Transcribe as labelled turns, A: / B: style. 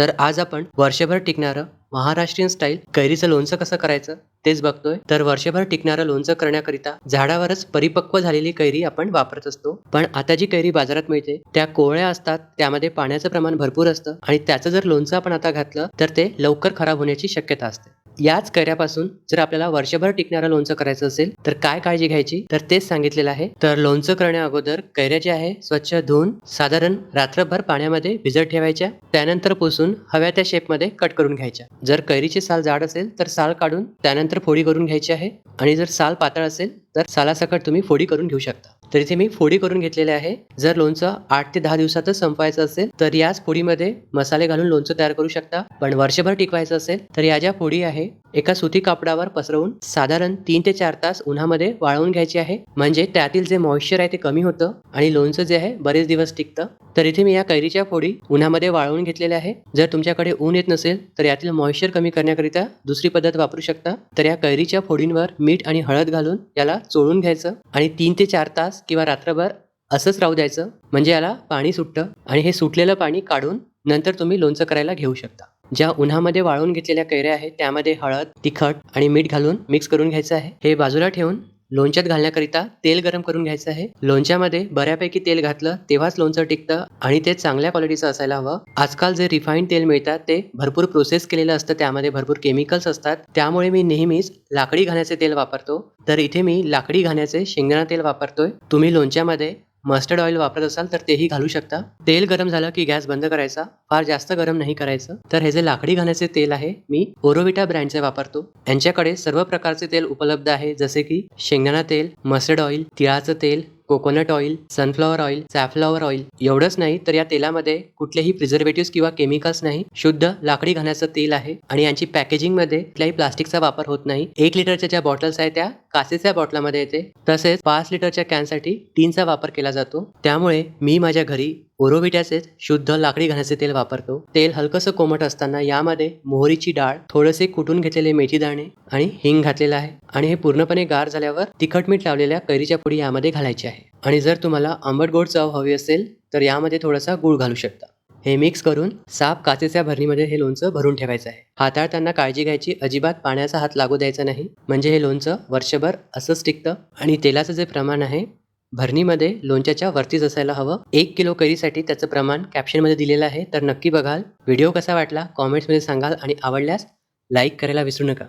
A: तर आज आपण वर्षभर टिकणारं महाराष्ट्रीयन स्टाईल कैरीचं लोणचं कसं करायचं तेच बघतोय. तर वर्षभर टिकणारं लोणचं करण्याकरिता झाडावरच परिपक्व झालेली कैरी आपण वापरत असतो. पण आता जी कैरी बाजारात मिळते त्या कोवळ्या असतात त्यामध्ये पाण्याचं प्रमाण भरपूर असतं आणि त्याचं जर लोणचं आपण आता घातलं तर ते लवकर खराब होण्याची शक्यता असते. याच कैऱ्यापासून जर आपल्याला वर्षभर टिकणारं लोणचं करायचं असेल तर काय काळजी घ्यायची? तर तेच सांगितलेलं आहे. तर लोणचं करण्या अगोदर कैऱ्या ज्या आहे स्वच्छ धुवून साधारण रात्रभर पाण्यामध्ये भिजत ठेवायच्या. त्यानंतर पुसून हव्या त्या शेपमध्ये कट करून घ्यायच्या. जर कैरीची साल जाड असेल तर साल काढून त्यानंतर फोडी करून घ्यायची आहे. आणि जर साल पातळ असेल तर सालासकट तुम्ही फोडी करून घेऊ शकता. तर इथे मी फोडी करून घेतलेले आहे. जर लोणचं आठ ते दहा दिवसातच संपवायचं असेल तर याच फोडीमध्ये मसाले घालून लोणचं तयार करू शकता. पण वर्षभर टिकवायचं असेल तर या ज्या फोडी आहे एका सुती कापडावर पसरवून साधारण तीन ते चार तास उन्हामध्ये वाळवून घ्यायची आहे. म्हणजे त्यातील जे मॉइश्चर आहे ते कमी होतं आणि लोणचं जे आहे बरेच दिवस टिकतं. तर इथे मी या कैरीच्या फोडी उन्हामध्ये वाळवून घेतलेल्या आहे. जर तुमच्याकडे ऊन येत नसेल तर यातील मॉइश्चर कमी करण्याकरिता दुसरी पद्धत वापरू शकता. तर या कैरीच्या फोडींवर मीठ आणि हळद घालून याला चोळून घ्यायचं आणि तीन ते चार तास किंवा रात्रभर असंच राहू द्यायचं. म्हणजे याला पाणी सुटतं आणि हे सुटलेलं पाणी काढून नंतर तुम्ही लोणचं करायला घेऊ शकता. ज्या उन्हामध्ये वाळवून घेतलेल्या कैऱ्या आहेत त्यामध्ये हळद तिखट आणि मीठ घालून मिक्स करून घ्यायचं आहे. हे बाजूला ठेवून लोणच्यात घालण्याकरिता तेल गरम करून घ्यायचं आहे. लोणच्यामध्ये बऱ्यापैकी तेल घातलं तेव्हाच लोणचं टिकतं आणि ते चांगल्या क्वालिटीचं असायला हवं. आजकाल जे रिफाईंड तेल मिळतात ते भरपूर प्रोसेस केलेलं असतं. त्यामध्ये भरपूर केमिकल्स असतात. त्यामुळे मी नेहमीच लाकडी घाण्याचे तेल वापरतो. तर इथे मी लाकडी घाण्याचे शेंगदाणा तेल वापरतोय. तुम्ही लोणच्यामध्ये मस्टर्ड ऑइल वापरत असाल तर तेही घालू शकता. तेल गरम झालं की गॅस बंद करायचा. फार जास्त गरम नाही करायचं. तर हे जे लाकडी घाण्याचे तेल आहे मी ओरोविटा ब्रँडचे वापरतो. यांच्याकडे सर्व प्रकारचे तेल उपलब्ध आहे जसे की शेंगदाणा तेल मस्टर्ड ऑइल तिळाचं तेल coconut oil sunflower oil safflower oil एवढंच नाही तर या तेलामध्ये कुठलेही प्रिझर्वेटिव्ह किंवा केमिकल्स नाही. शुद्ध लाकडी घाण्याचं तेल आहे आणि यांची पॅकेजिंगमध्ये कुठल्याही प्लास्टिकचा वापर होत नाही. एक लिटरच्या ज्या बॉटल्स आहेत त्या काचेच्या बॉटलामध्ये येते. तसेच पाच लिटरच्या कॅनसाठी टीनचा वापर केला जातो. त्यामुळे मी माझ्या घरी ओरोविट्याचेच शुद्ध लाकडी घाण्याचे तेल वापरतो. तेल हलकंसं कोमट असताना यामध्ये मोहरीची डाळ थोडेसे कुटून घेतलेले मेथी दाणे आणि हिंग घातलेलं आहे. आणि हे पूर्णपणे गार झाल्यावर तिखट मीठ लावलेल्या कैरीच्या पुडी यामध्ये घालायची आहे. आणि जर तुम्हाला आंबट गोड चव हवी असेल तर यामध्ये थोडासा गुळ घालू शकता. हे मिक्स करून साफ काचेच्या भरणीमध्ये हे लोणचं भरून ठेवायचं आहे. हाताळताना काळजी घ्यायची अजिबात पाण्याचा हात लागू द्यायचा नाही. म्हणजे हे लोणचं वर्षभर असंच टिकतं आणि तेलाचं जे प्रमाण आहे भरणीमध्ये लोणच्याच्या वरतीच असायला हवं. एक किलो करीसाठी त्याचं प्रमाण कॅप्शनमध्ये दिलेलं आहे. तर नक्की बघाल. व्हिडिओ कसा वाटला? कॉमेंट्समध्ये सांगाल आणि आवडल्यास लाईक करायला विसरू नका.